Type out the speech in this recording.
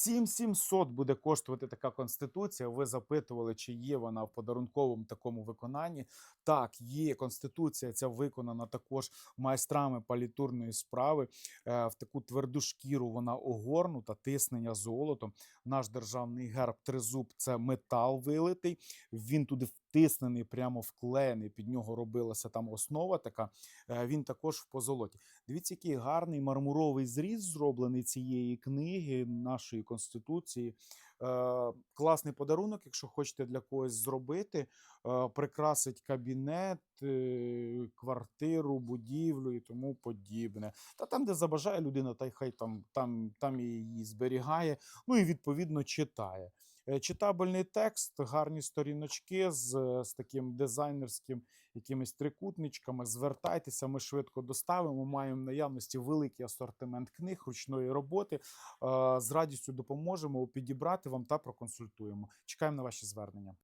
7700 буде коштувати така конституція. Ви запитували, чи є вона в подарунковому такому виконанні. Так, є конституція. Ця виконана також майстрами палітурної справи. Е, В таку тверду шкіру вона огорнута, тиснення золотом. Наш державний герб тризуб це метал вилитий. Він туди втиснений, прямо вклеєний. Під нього робилася там основа така. Е, Він також в позолоті. Дивіться, який гарний мармуровий зріз зроблений цієї книги нашої конституції. Е, класний подарунок, якщо хочете для когось зробити, е, прикрасить кабінет, е, квартиру, будівлю і тому подібне. Та там, де забажає людина, та й хай там, там, там її зберігає. Ну і відповідно читає. Читабельний текст, гарні сторіночки з, з таким дизайнерським якимись трикутничками. Звертайтеся, ми швидко доставимо. Маємо в наявності великий асортимент книг ручної роботи. З радістю допоможемо підібрати вам та проконсультуємо. Чекаємо на ваші звернення.